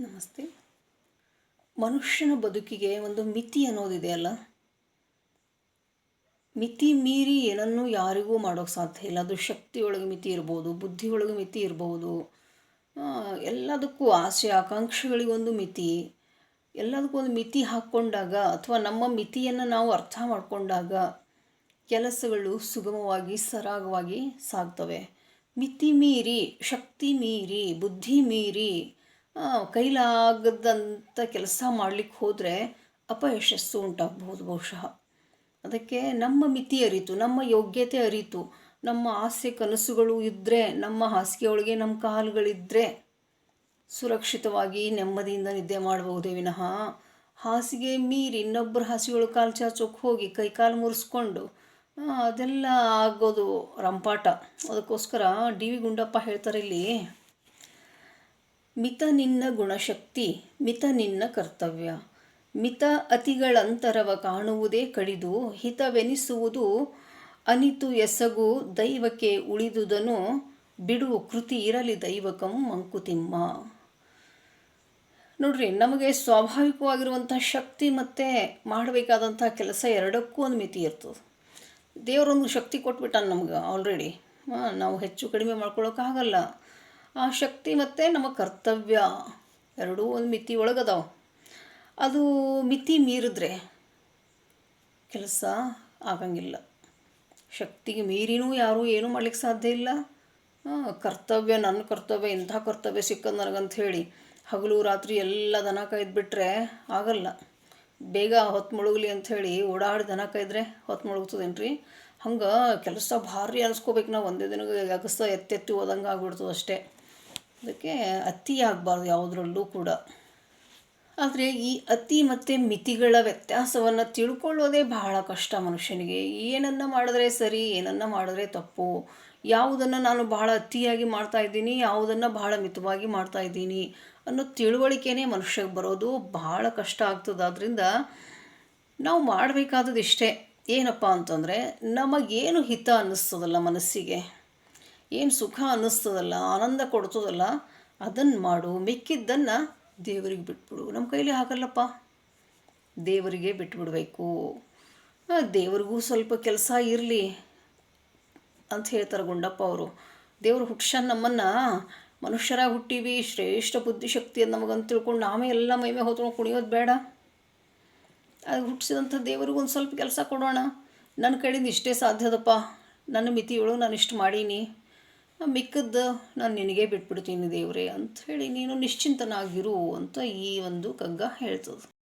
ನಮಸ್ತೆ. ಮನುಷ್ಯನ ಬದುಕಿಗೆ ಒಂದು ಮಿತಿ ಅನ್ನೋದಿದೆಯಲ್ಲ ಮಿತಿ ಮೀರಿ ಏನನ್ನೂ ಯಾರಿಗೂ ಮಾಡೋಕ್ಕೆ ಸಾಧ್ಯ ಇಲ್ಲ. ಅದು ಶಕ್ತಿಯೊಳಗೆ ಮಿತಿ ಇರ್ಬೋದು, ಬುದ್ಧಿಯೊಳಗೆ ಮಿತಿ ಇರ್ಬೋದು. ಎಲ್ಲದಕ್ಕೂ ಆಸೆ ಆಕಾಂಕ್ಷೆಗಳಿಗೊಂದು ಮಿತಿ. ಎಲ್ಲದಕ್ಕೂ ಒಂದು ಮಿತಿ ಹಾಕ್ಕೊಂಡಾಗ ಅಥವಾ ನಮ್ಮ ಮಿತಿಯನ್ನು ನಾವು ಅರ್ಥ ಮಾಡಿಕೊಂಡಾಗ ಕೆಲಸಗಳು ಸುಗಮವಾಗಿ, ಸರಾಗವಾಗಿ ಸಾಗ್ತವೆ. ಮಿತಿ ಮೀರಿ, ಶಕ್ತಿ ಮೀರಿ, ಬುದ್ಧಿ ಮೀರಿ ಕೈಲಾಗದಂಥ ಕೆಲಸ ಮಾಡಲಿಕ್ಕೆ ಹೋದರೆ ಅಪಯಶಸ್ಸು ಉಂಟಾಗಬಹುದು ಬಹುಶಃ. ಅದಕ್ಕೆ ನಮ್ಮ ಮಿತಿ ಅರಿತು, ನಮ್ಮ ಯೋಗ್ಯತೆ ಅರಿತು, ನಮ್ಮ ಆಸೆ ಕನಸುಗಳು ಇದ್ದರೆ ನಮ್ಮ ಹಾಸಿಗೆಯೊಳಗೆ ನಮ್ಮ ಕಾಲುಗಳಿದ್ದರೆ ಸುರಕ್ಷಿತವಾಗಿ ನೆಮ್ಮದಿಯಿಂದ ನಿದ್ದೆ ಮಾಡಬಹುದೇ ವಿನಃ. ಹಾಸಿಗೆ ಮೀರಿ ಇನ್ನೊಬ್ಬರ ಹಾಸಿಗೆಗಳು ಕಾಲು ಚಾಚೋಕೆ ಹೋಗಿ ಕೈ ಕಾಲು ಮುರಿಸ್ಕೊಂಡು ಅದೆಲ್ಲ ಆಗೋದು ರಂಪಾಟ. ಅದಕ್ಕೋಸ್ಕರ ಡಿ ವಿ ಗುಂಡಪ್ಪ ಹೇಳ್ತಾರೆ ಇಲ್ಲಿ ಮಿತ ನಿನ್ನ ಗುಣಶಕ್ತಿ, ಮಿತ ನಿನ್ನ ಕರ್ತವ್ಯ. ಮಿತ ಅತಿಗಳಂತರವ ಕಾಣುವುದೇ ಕಡಿದು ಹಿತವೆನಿಸುವುದು ಅನಿತು ಎಸಗು ದೈವಕ್ಕೆ ಉಳಿದುದನು ಬಿಡು ಕೃತಿ ಇರಲಿ ದೈವಕಂ ಮಂಕುತಿಮ್ಮ. ನೋಡ್ರಿ, ನಮಗೆ ಸ್ವಾಭಾವಿಕವಾಗಿರುವಂಥ ಶಕ್ತಿ ಮತ್ತು ಮಾಡಬೇಕಾದಂಥ ಕೆಲಸ ಎರಡಕ್ಕೂ ಒಂದು ಮಿತಿ ಇರ್ತದೆ. ದೇವರೊಂದು ಶಕ್ತಿ ಕೊಟ್ಬಿಟ್ಟಾನ ನಮ್ಗೆ ಆಲ್ರೆಡಿ ನಾವು ಹೆಚ್ಚು ಕಡಿಮೆ ಮಾಡ್ಕೊಳಕ್ಕಾಗಲ್ಲ. ಆ ಶಕ್ತಿ ಮತ್ತು ನಮ್ಮ ಕರ್ತವ್ಯ ಎರಡೂ ಒಂದು ಮಿತಿ ಒಳಗದಾವ. ಅದು ಮಿತಿ ಮೀರಿದ್ರೆ ಕೆಲಸ ಆಗಂಗಿಲ್ಲ. ಶಕ್ತಿಗೆ ಮೀರಿನೂ ಯಾರೂ ಏನೂ ಮಾಡ್ಲಿಕ್ಕೆ ಸಾಧ್ಯ ಇಲ್ಲ. ಕರ್ತವ್ಯ ನನ್ನ ಕರ್ತವ್ಯ, ಇಂಥ ಕರ್ತವ್ಯ ಸಿಕ್ಕದ ನನಗಂತ ಹೇಳಿ ಹಗಲು ರಾತ್ರಿ ಎಲ್ಲ ದನ ಕಾಯ್ದುಬಿಟ್ರೆ ಆಗಲ್ಲ. ಬೇಗ ಹೊತ್ತು ಮುಳುಗಲಿ ಅಂಥೇಳಿ ಓಡಾಡಿ ದನ ಕಾಯ್ದ್ರೆ ಹೊತ್ತು ಮುಳುಗ್ತದೇನ್ರಿ? ಹಂಗೆ ಕೆಲಸ ಭಾರಿ ಅನಿಸ್ಕೋಬೇಕು ನಾವು ಒಂದೇ ದಿನ ಅಗಸ ಎತ್ತೆತ್ತಿ ಹೋದಂಗೆ ಆಗ್ಬಿಡ್ತದೆ ಅಷ್ಟೇ ಅದಕ್ಕೆ ಅತಿ ಆಗಬಾರ್ದು ಯಾವುದರಲ್ಲೂ ಕೂಡ. ಆದರೆ ಈ ಅತಿ ಮತ್ತು ಮಿತಿಗಳ ವ್ಯತ್ಯಾಸವನ್ನು ತಿಳ್ಕೊಳ್ಳೋದೇ ಬಹಳ ಕಷ್ಟ ಮನುಷ್ಯನಿಗೆ. ಏನನ್ನು ಮಾಡಿದ್ರೆ ಸರಿ, ಏನನ್ನು ಮಾಡಿದ್ರೆ ತಪ್ಪು. ಯಾವುದನ್ನು ನಾನು ಬಹಳ ಅತಿಯಾಗಿ ಮಾಡ್ತಾ ಇದ್ದೀನಿ, ಯಾವುದನ್ನು ಬಹಳ ಮಿತವಾಗಿ ಮಾಡ್ತಾ ಇದ್ದೀನಿ ಅನ್ನೋ ತಿಳುವಳಿಕೆನೇ ಮನುಷ್ಯಗೆ ಬರೋದು ಬಹಳ ಕಷ್ಟ ಆಗ್ತದೆ. ಆದ್ದರಿಂದ ನಾವು ಮಾಡಬೇಕಾದದ್ದು ಇಷ್ಟೇ ಏನಪ್ಪ ಅಂತಂದರೆ ನಮಗೇನು ಹಿತ ಅನ್ನಿಸ್ತದಲ್ಲ ಮನಸ್ಸಿಗೆ? ಏನು ಸುಖ ಅನ್ನಿಸ್ತದಲ್ಲ, ಆನಂದ ಕೊಡ್ತದಲ್ಲ ಅದನ್ನು ಮಾಡು, ಮಿಕ್ಕಿದ್ದನ್ನು ದೇವರಿಗೆ ಬಿಟ್ಬಿಡು. ನಮ್ಮ ಕೈಲಿ ಆಗಲ್ಲಪ್ಪ ದೇವರಿಗೆ ಬಿಟ್ಬಿಡಬೇಕು. ದೇವರಿಗೂ ಸ್ವಲ್ಪ ಕೆಲಸ ಇರಲಿ ಅಂತ ಹೇಳ್ತಾರೆ ಗುಂಡಪ್ಪ ಅವರು. ದೇವರು ಹುಟ್ಸ್ಯಾನ ನಮ್ಮನ್ನು, ಮನುಷ್ಯರಾಗಿ ಹುಟ್ಟೀವಿ, ಶ್ರೇಷ್ಠ ಬುದ್ಧಿಶಕ್ತಿಯನ್ನು ನಮಗಂತ ತಿಳ್ಕೊಂಡು ನಾವೇ ಎಲ್ಲ ಮೈಮೆ ಹೊತ್ಕೊಂಡು ಕುಣಿಯೋದು ಬೇಡ. ಅದು ಹುಟ್ಟಿಸಿದಂಥ ದೇವರಿಗೂ ಒಂದು ಸ್ವಲ್ಪ ಕೆಲಸ ಕೊಡೋಣ. ನನ್ನ ಕಡೆಯಿಂದ ಇಷ್ಟೇ ಸಾಧ್ಯದಪ್ಪ ನನ್ನ ಮಿತಿಯೊಳಗೆ ನಾನು ಇಷ್ಟು ಮಾಡೀನಿ. ಮಿಕ್ಕದ್ದು ನಾನು ನಿನಗೆ ಬಿಟ್ಬಿಡ್ತೀನಿ ದೇವರೇ ಅಂತ ಹೇಳಿ ನೀನು ನಿಶ್ಚಿಂತನಾಗಿರು ಅಂತ ಈ ಒಂದು ಕಗ್ಗ ಹೇಳ್ತದೆ.